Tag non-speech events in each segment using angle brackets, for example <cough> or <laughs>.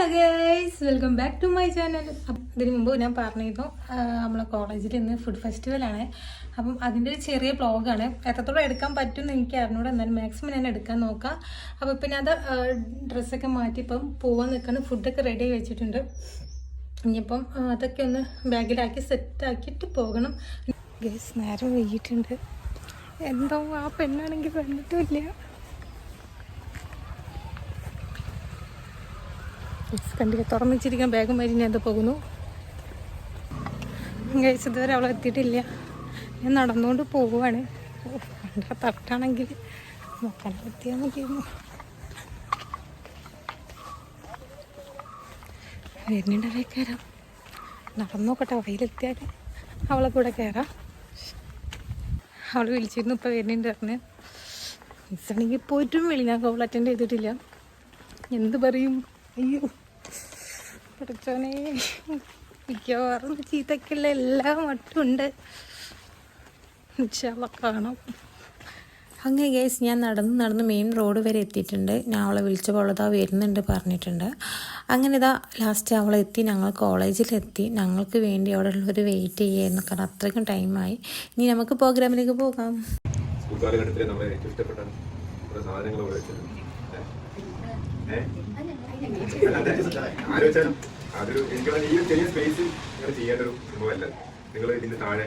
Hello guys welcome back to my channel ഇതിനു മുമ്പ് ഞാൻ പറഞ്ഞിരുന്നു നമ്മളെ കോളേജിൽ ഇന്ന് ഫുഡ് ഫെസ്റ്റിവലാണ് അപ്പം അതിന്റെ ഒരു ചെറിയ ബ്ലോഗാണ് എത്രത്തോളം എടുക്കാൻ പറ്റും എന്ന് എനിക്ക് അറിഞ്ഞൂടെ. എന്നാലും മാക്സിമം ഞാൻ എടുക്കാൻ നോക്കാം. അപ്പോൾ പിന്നെ അത് ഡ്രസ്സൊക്കെ മാറ്റി ഇപ്പം പോവാൻ നിൽക്കണം ഫുഡൊക്കെ റെഡി ആയി വെച്ചിട്ടുണ്ട്. ഇനിയിപ്പം അതൊക്കെ ഒന്ന് ബാഗിലാക്കി സെറ്റാക്കിയിട്ട് പോകണം. ഗൈസ് നേരം വൈകിട്ടുണ്ട് എന്തോ ആ പെണ്ണാണെങ്കിൽ വന്നിട്ടുമില്ല കണ്ടില്ല തുറന്നിച്ചിരിക്കാൻ ബാഗും വരി ഞാൻ എന്താ പോകുന്നു. ഗൈസ് ഇതുവരെ അവളെ എത്തിയിട്ടില്ല. ഞാൻ നടന്നുകൊണ്ട് പോവുകയാണ്. തട്ടാണെങ്കിൽ നോക്കാൻ എത്തിയാൽ മതിയായിരുന്നു വരുന്നുണ്ടല്ലേ കയറാം നടന്നു നോക്കട്ടെ വഴിയിലെത്തിയാൽ അവളെ കൂടെ കയറാം. അവൾ വിളിച്ചിരുന്നു ഇപ്പോൾ വരുന്നുണ്ട് പറഞ്ഞ്. മിസ്സാണെങ്കിൽ പോയിട്ടും വിളി ഞാൻ കോൾ അറ്റൻഡ് ചെയ്തിട്ടില്ല. എന്ത് പറയും? അയ്യോ. പഠിച്ചോനെ മിക്കവാറും ചീത്തക്കുള്ള എല്ലാ മട്ടുണ്ട് ഇൻഷാല്ല കാണാം. അങ്ങനെ ഗേസ് ഞാൻ നടന്ന് നടന്ന് മെയിൻ റോഡ് വരെ എത്തിയിട്ടുണ്ട്. ഞാൻ അവളെ വിളിച്ചപ്പോൾ അവളതാ വരുന്നുണ്ട് പറഞ്ഞിട്ടുണ്ട്. അങ്ങനെ ഇതാ ലാസ്റ്റ് അവളെ എത്തി ഞങ്ങൾ കോളേജിലെത്തി ഞങ്ങൾക്ക് വേണ്ടി അവിടെ ഉള്ളവർ വെയിറ്റ് ചെയ്യായിരുന്നു കാരണം അത്രയ്ക്കും ടൈമായി ഇനി നമുക്ക് പ്രോഗ്രാമിലേക്ക് പോകാം. ആര് അതൊരു എനിക്ക് ഈ ഒരു ചെറിയ സ്പേസ് നിങ്ങൾ ചെയ്യേണ്ട ഒരു സംഭവമല്ല നിങ്ങൾ ഇതിന്റെ താഴെ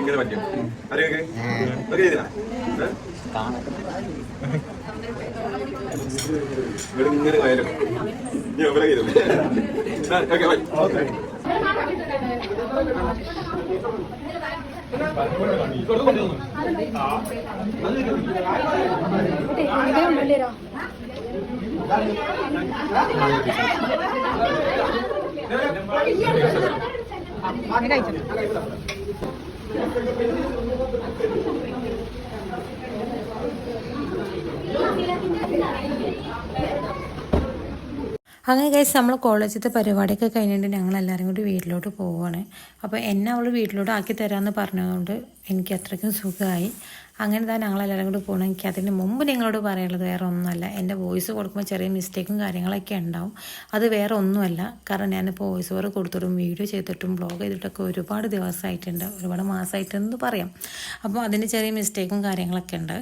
ഇങ്ങനെ പറ്റും അറിയൊക്കെ? അറിയാ ഇവിടെ ഇങ്ങനെ ആയാലും. ഞാൻ ഇവിടെ ചെയ്തു ഓക്കെ. അങ്ങനെ കഴിച്ച് നമ്മൾ കോളേജിലത്തെ പരിപാടിയൊക്കെ കഴിഞ്ഞിട്ട് ഞങ്ങൾ എല്ലാവരും കൂടി വീട്ടിലോട്ട് പോവുകയാണ് അപ്പോൾ എന്നെ അവൾ വീട്ടിലോട്ട് ആക്കി തരാമെന്ന് പറഞ്ഞതുകൊണ്ട് എനിക്ക് അത്രയ്ക്കും സുഖമായി അങ്ങനെ തന്നെ ഞങ്ങളെല്ലാവരും കൂടി പോകണം എനിക്ക് അതിന് മുമ്പ് നിങ്ങളോട് പറയാനുള്ളത് വേറെ ഒന്നുമല്ല. എന്റെ വോയിസ് കൊടുക്കുമ്പോൾ ചെറിയ മിസ്റ്റേക്കും കാര്യങ്ങളൊക്കെ ഉണ്ടാവും. അത് വേറെ ഒന്നുമല്ല. കാരണം ഞാനിപ്പോൾ വോയിസ് ഓവർ കൊടുത്തിട്ടും വീഡിയോ ചെയ്തിട്ടും ബ്ലോഗ് ചെയ്തിട്ടൊക്കെ ഒരുപാട് ദിവസമായിട്ടുണ്ട് ഒരുപാട് മാസമായിട്ടെന്ന് പറയാം. അപ്പോൾ അതിന് ചെറിയ മിസ്റ്റേക്കും കാര്യങ്ങളൊക്കെ ഉണ്ട്.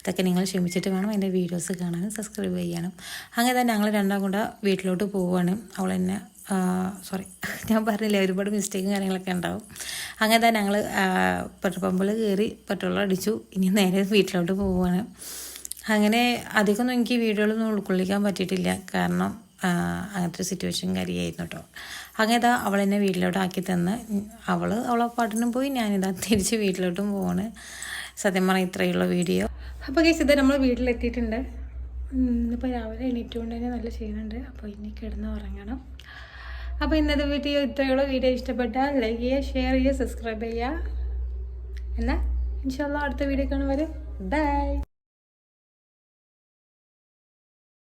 അതൊക്കെ നിങ്ങൾ ക്ഷമിച്ചിട്ട് വേണം എന്റെ വീഡിയോസ് കാണാനും സബ്സ്ക്രൈബ് ചെയ്യാനും. അങ്ങനെ തന്നെ ഞങ്ങൾ രണ്ടാം കൂടെ വീട്ടിലോട്ട് പോവുകയാണ് അവൾ എന്നെ സോറി <laughs> ഞാൻ പറഞ്ഞില്ലേ ഒരുപാട് മിസ്റ്റേക്കും കാര്യങ്ങളൊക്കെ ഉണ്ടാവും. അങ്ങനെ തന്നെ ഞങ്ങൾ പെട്രോൾ പമ്പിൽ കയറി പെട്രോൾ അടിച്ചു. ഇനി നേരെ വീട്ടിലോട്ട് പോവുകയാണ്. അങ്ങനെ അധികമൊന്നും എനിക്ക് വീഡിയോകളൊന്നും ഉൾക്കൊള്ളിക്കാൻ പറ്റിയിട്ടില്ല. കാരണം അങ്ങനത്തെ ഒരു സിറ്റുവേഷൻ കാര്യമായിരുന്നു കേട്ടോ അങ്ങനെ ഇതാ അവൾ എന്നെ വീട്ടിലോട്ട് ആക്കി തന്ന്. അവൾ അവളെ പാട്ടിനും പോയി. ഞാനിതാ <laughs> തിരിച്ച് വീട്ടിലോട്ടും പോവാണ്. സത്യം പറഞ്ഞാൽ ഇത്രയുള്ള വീഡിയോ. അപ്പോൾ കേസ് ഇത് നമ്മൾ വീട്ടിലെത്തിയിട്ടുണ്ട്. ഇന്നിപ്പോൾ രാവിലെ എണീറ്റുകൊണ്ട് തന്നെ നല്ല ചെയ്യുന്നുണ്ട് അപ്പോൾ ഇനി കിടന്ന് ഉറങ്ങണം. അപ്പോൾ ഇന്നത്തെ വീഡിയോ ഇത്രയുള്ള. വീഡിയോ ഇഷ്ടപ്പെട്ടാൽ ലൈക്ക് ചെയ്യുക ഷെയർ ചെയ്യുക സബ്സ്ക്രൈബ് ചെയ്യുക. എന്നാൽ ഇൻഷാല്ല അടുത്ത വീഡിയോ കാണുമ്പോൾ ബൈ